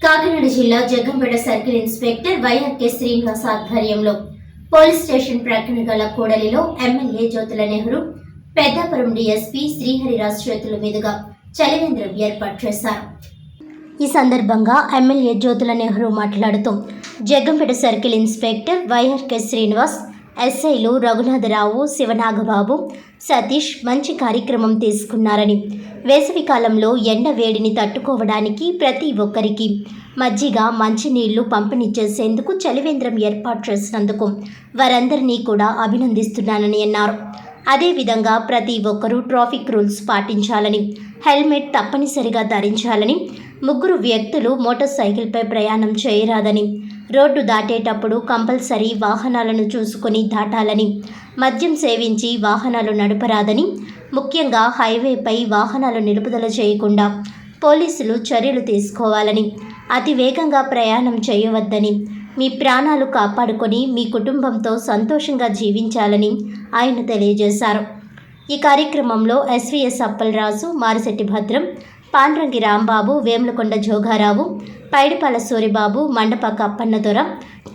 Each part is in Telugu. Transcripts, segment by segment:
కాకినాడ జిల్లా Jaggampeta circle inspector YRK Srinivas ఆధ్వర్యంలో పోలీస్ స్టేషన్ ప్రక్కన గల కూడలిలో ఎమ్మెల్యే జ్యోతుల నెహ్రూ పెద్దాపురం డిఎస్పీ శ్రీహరిరాజ్ చేతుల మీదుగా చలివేంద్రం ఏర్పాటు చేశారు. ఈ సందర్భంగా ఎమ్మెల్యే జ్యోతుల నెహ్రూ మాట్లాడుతూ Jaggampeta circle inspector YRK Srinivas ఎస్ఐలు రఘునాథరావు శివనాగబాబు సతీష్ మంచి కార్యక్రమం తీసుకున్నారని వేసవికాలంలో ఎండ వేడిని తట్టుకోవడానికి ప్రతి ఒక్కరికి మజ్జిగ మంచినీళ్ళు పంపిణీ చేసేందుకు చలివేంద్రం ఏర్పాటు చేసినందుకు వారందరినీ కూడా అభినందిస్తున్నానని అన్నారు. అదేవిధంగా ప్రతి ఒక్కరూ ట్రాఫిక్ రూల్స్ పాటించాలని హెల్మెట్ తప్పనిసరిగా ధరించాలని ముగ్గురు వ్యక్తులు మోటార్ సైకిల్పై ప్రయాణం చేయరాదని రోడ్డు దాటేటప్పుడు కంపల్సరీ వాహనాలను చూసుకొని దాటాలని మద్యం సేవించి వాహనాలు నడపరాదని ముఖ్యంగా హైవేపై వాహనాలు నిలుపుదల చేయకుండా పోలీసులు చర్యలు తీసుకోవాలని అతి వేగంగా ప్రయాణం చేయవద్దని మీ ప్రాణాలు కాపాడుకొని మీ కుటుంబంతో సంతోషంగా జీవించాలని ఆయన తెలియజేశారు. ఈ కార్యక్రమంలో ఎస్వీఎస్ అప్పలరాజు మారిశెట్టి భద్రం పాండ్రంగి రాంబాబు వేములకొండ జోగారావు పైడిపాల సూరిబాబు మండప అప్పన్నదొర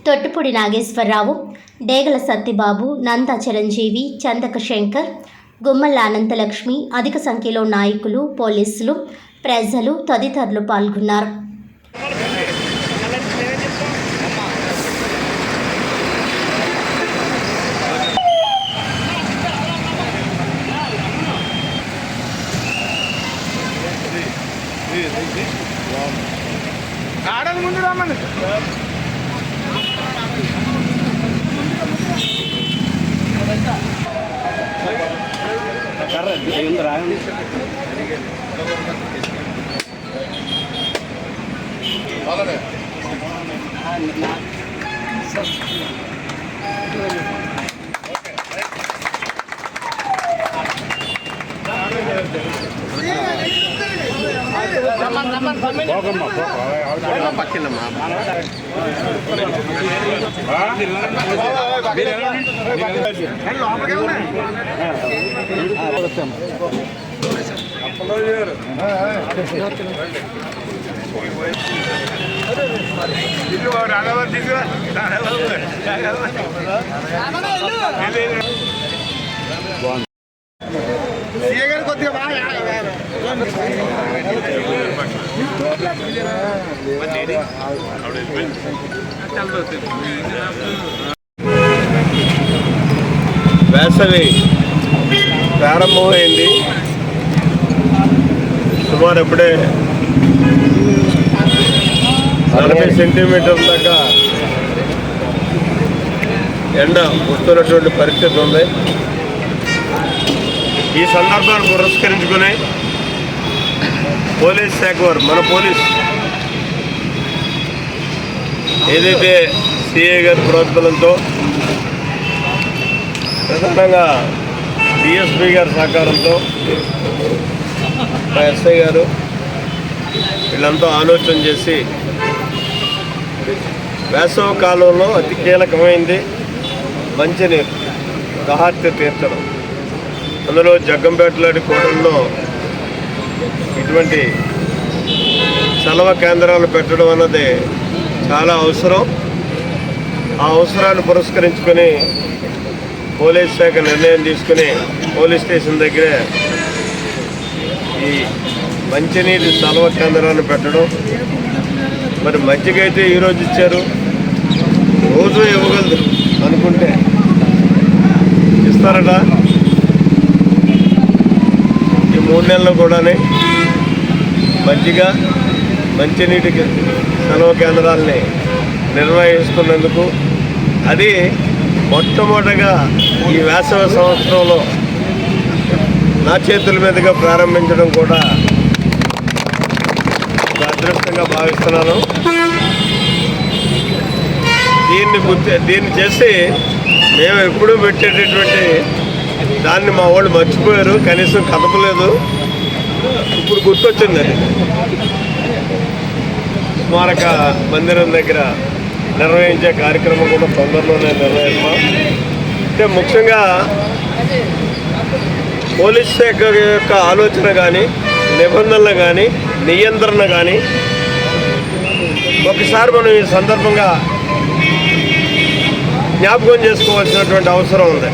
తొట్టుపూడి నాగేశ్వరరావు డేగల సత్తిబాబు నంద చిరంజీవి చందక శంకర్ గుమ్మల అనంతలక్ష్మి అధిక సంఖ్యలో నాయకులు పోలీసులు ప్రజలు తదితరులు పాల్గొన్నారు. ఆడని ముందు రమ్మని ఇల్లు రాఘవ దిగు సీఏ వేసవి ప్రారంభమైంది. సుమారు ఇప్పుడే నలభై సెంటీమీటర్ల దాకా ఎండ వస్తున్నటువంటి పరిస్థితి ఉంది. ఈ సందర్భాన్ని పురస్కరించుకుని పోలీస్ శాఖ వారు మన పోలీస్. ఏదైతే సిఏ గారి ప్రోత్బలంతో ప్రధానంగా డిఎస్పీ గారి సహకారంతో మా ఎస్ఐ గారు వీళ్ళంతా ఆలోచన చేసి వేసవ కాలంలో అతి కీలకమైంది మంచినీరు దహార్తి తీర్చడం. అందులో జగ్గంపేటలోని కోటల్లో ఇటువంటి సెలవు కేంద్రాలు పెట్టడం అన్నది చాలా అవసరం. ఆ అవసరాన్ని పురస్కరించుకొని పోలీస్ శాఖ నిర్ణయం తీసుకుని పోలీస్ స్టేషన్ దగ్గరే ఈ మంచినీటి సెలవు కేంద్రాన్ని పెట్టడం. మరి మజ్జిగ అయితే ఈరోజు ఇచ్చారు. రోజు ఇవ్వగలరు అనుకుంటే. ఇస్తారట ఈ మూడు నెలలు కూడానే మంచిగా మంచినీటి సెలవు కేంద్రాలని నిర్వహిస్తున్నందుకు అది మొట్టమొదటగా ఈ వేసవి సంవత్సరంలో నా చేతుల మీదుగా ప్రారంభించడం కూడా ఒక అదృష్టంగా భావిస్తున్నాను. దీన్ని గుర్తి దీన్ని చేసి మేము ఎప్పుడూ పెట్టేటటువంటి దాన్ని మా వాళ్ళు మర్చిపోయారు. కనీసం కదపలేదు. ఇప్పుడు గుర్తొచ్చింది అది. స్మారక మందిరం దగ్గర నిర్వహించే కార్యక్రమం కూడా తొందరలోనే నిర్వహిస్తాం. అంటే ముఖ్యంగా పోలీస్ శాఖ యొక్క ఆలోచన కానీ నిబంధనలు కానీ నియంత్రణ కానీ ఒకసారి మనం ఈ సందర్భంగా జ్ఞాపకం చేసుకోవాల్సినటువంటి అవసరం ఉంది.